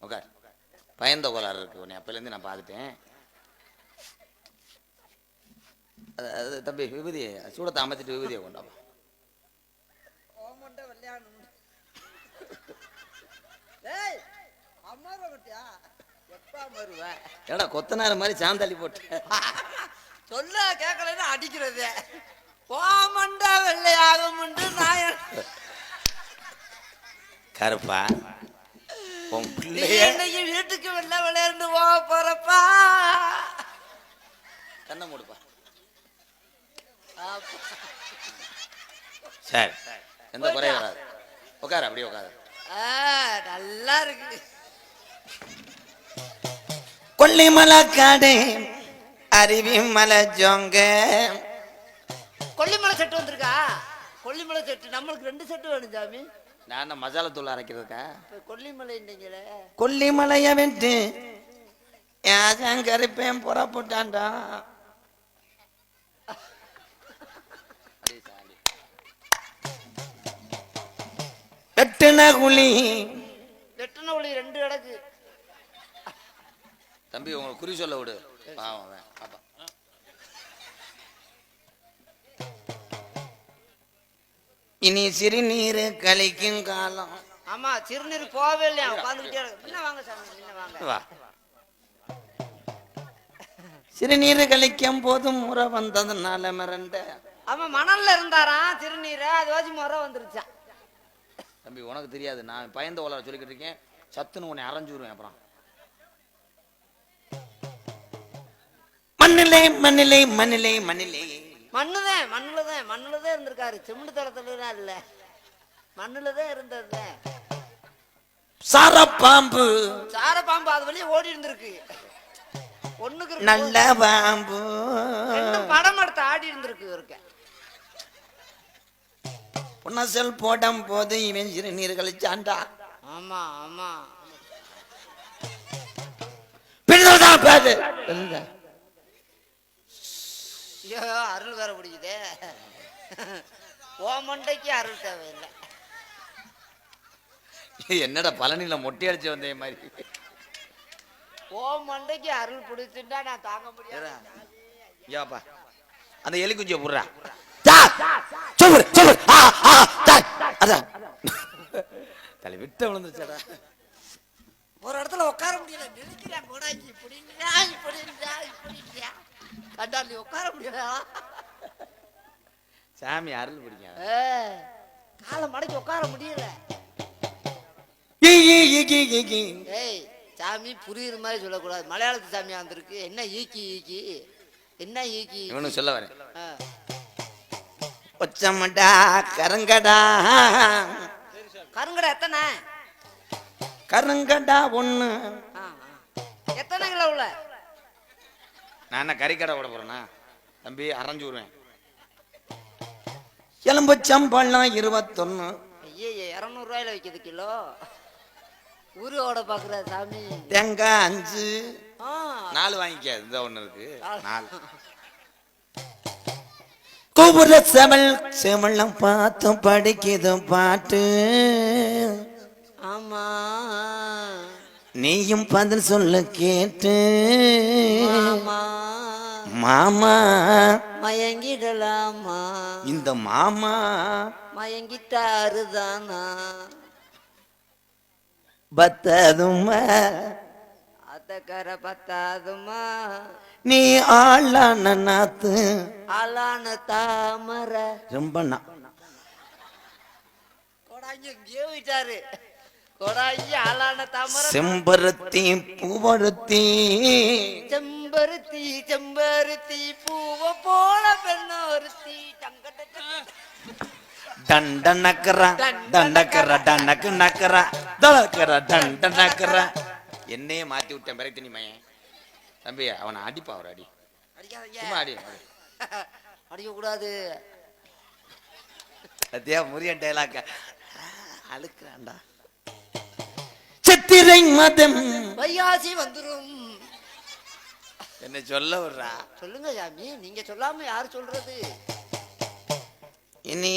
உட்கார் பயந்த கோளாறு இருக்கு உன்னை அப்பையிலேருந்து நான் பார்த்துட்டேன். அது- தம்பி விபூதி சூடத்தை அமைச்சிட்டு விபூதியை கொண்டாப்பா ஏடா கொத்தனார் மாதிரி சாந்தள்ளி போட்டு. சொல்ல கேட்கலன்னா அடிக்கிறது. ஓமண்ட வெள்ளையாகும் நான் கருப்பா. உன் நீ பிள்ளைய. இன்னைக்கு வீட்டுக்கு வெள்ளை விளையாண்டு போக போறப்பா. கண்ணை மூடுப்பா. சரி எந்த குறையும் வராது. உட்காரு அப்படியே உட்காரு. ஆ, நல்லா இருக்கு. கொல்லிமலை காடு அருவி மலை ஜோங்க. கொல்லிமலை செட்டு வந்திருக்கா? கொல்லிமலை செட்டு நம்மளுக்கு ரெண்டு செட்டு வேணும் சாமி. நான் என்ன மசாலா தூள் அரைக்கிறதுக்கா? இப்ப கொல்லிமலை இல்லைங்களே கொல்லிமலைய விட்டு ஏன் கருப்பேன் புறப்பட்டான்டா. வெட்டுன குழி. வெட்டின ஒளி ரெண்டு கிடக்கு. தம்பி உங்களை குறி சொல்ல விடு. பாவம் அவன். இனி சிறுநீர் கழிக்கும் காலம். ஆமா சிறுநீர் போகவே இல்லையா? உட்காந்துக்கிட்டே முன்ன வாங்க சாமி வாங்க. வா. சிறுநீர் கழிக்கும் போதும் முறை வந்ததுனால மிரண்ட ஆமா மணல்ல இருந்தாராம் திருநீர் அது வச்சு முறை வந்துருச்சான் தம்பி உனக்கு தெரியாது. நான் பயந்த ஓலா சொல்லிக்கிட்டு இருக்கேன். சத்துன்னு உன்னை அரைஞ்சு விடுவேன் அப்புறம். மண்ணிலே மண்ணிலே மண்ணிலே மண்ணிலே. மண்ணுதான் மண்ணுலதான் மண்ணுலதான் இருந்திருக்காரு. செம்மண் தளத்துலாம் இல்ல. மண்ணுலதான் இருந்தது சார பாம்பு சார பாம்பு அது வழியே ஓடி இருந்திருக்கு. ஒண்ணுக்கு நல்ல பாம்பு. படம் எடுத்து ஆடி இருந்திருக்கு இவருக்கு. புனசல் போடும் போது இவன் சிறுநீர் கழிச்சான்டா ஆமா ஆமா. பின்னதான் பேரு ஐயோ அருள் வேற பிடிக்குதே. ஓ மண்டைக்கு அருள் தேவையில்லை. என்னடா பழனியில மொட்டை அடிச்சு வந்தே மாதிரி. ஓ மண்டைக்கு அருள் பிடிச்சுட்டா நான் தாங்க முடியாது. அந்த எலி குஞ்சிய புடுறா தாய் அதான். தலை விட்ட விழுந்துச்சடா ஒரு இடத்துல உட்கார முடியல. நிறுத்தியா கொடாக்கி இப்படிங்களா இப்படிங்களா இப்படிங்களா கண்டாலி உட்கார முடியல சாமி அருள் பிடிக்கும் காலை மடக்கி உட்கார முடியல. ஏய் சாமி புரியுற மாதிரி சொல்லக்கூடாது. மலையாளத்து சாமி வந்திருக்கு. என்ன ஈக்கி ஈக்கி? என்ன ஈக்கி இவனு சொல்ல வரேன். ஒச்சமடா கருங்கடா. கருங்கடை எத்தனை? கருங்கடா ஆ. எத்தனை கிலோ உள்ள? நான் என்ன கறிக்கடை விட போறேனா? தம்பி அரைஞ்சு விடுவேன். எலும்புச்சம்பழம் இருபத்தொன்னு. ஐயே இரநூறுவாயில வைக்கிது கிலோ. ஊரோட பாக்குற சாமி. தேங்காய் அஞ்சு. ஆ. நாலு வாங்கிக்க இந்த ஒண்ணு இருக்கு. நாலு. நாலு கூபுர செவல் செவளம் பார்த்து படிக்குது பாட்டு. ஆமா. நீயும் பதில் சொல்ல கேட்டு. ஆமா. மாமா. மயங்கிடலாமா? இந்த மாமா. மயங்கிட்டாருதானா? பத்ததுமா அத்தக்கர பத்தாதுமா நீ ஆளான நாத்து. அலான தாமர. ரொம்ப நா- கொடாங்கி எங்கேயோ விட்டாரு செம்பருத்தி பூவருத்தி. செம்பருத்தி செம்பருத்தி பூவ போல பெண்ணொருத்தி. தண்ட நக்கரா தண்டக்கரா டனக்கு நக்கரா தளக்கரா தண்ட நக்கரா என்னையே மாத்தி விட்டேன் பிறகு தனி மயன் தம்பி அவனை அடிப்பா அவர் அடி. அடி அடிக்கக்கூடாது. அத்தியா முரியன் டைலாக்க அழுக்கிறான்டா. சித்திரை மதம். வையாசி வந்துரும். என்ன சொல்ல விடுறா. சொல்லுங்க சாமி நீங்க சொல்லாம யாரு சொல்றது? இனி